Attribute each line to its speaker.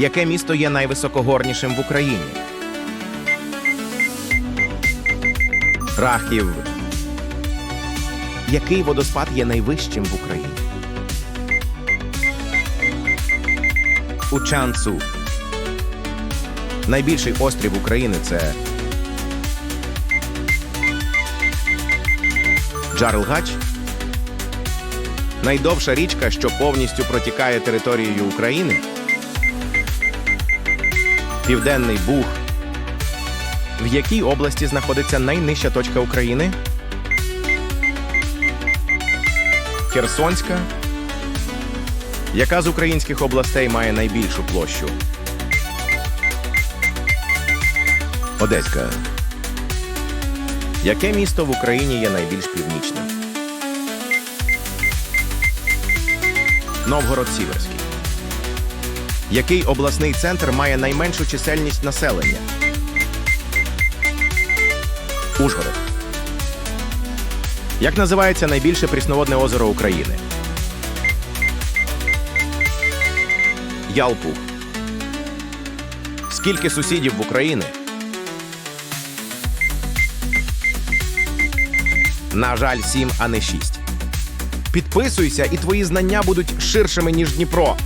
Speaker 1: Яке місто є найвисокогорнішим в Україні? Рахів. Який водоспад є найвищим в Україні? Учанцу. Найбільший острів України це Джарлгач. Найдовша річка, що повністю протікає територією України. Південний Буг. В якій області знаходиться найнижча точка України? Херсонська. Яка з українських областей має найбільшу площу? Одеська. Яке місто в Україні є найбільш північним? Новгород Сіверський. Який обласний центр має найменшу чисельність населення? Ужгород. Як називається найбільше прісноводне озеро України? Ялпуг. Скільки сусідів в Україні? На жаль, сім, а не шість. Підписуйся, і твої знання будуть ширшими, ніж Дніпро.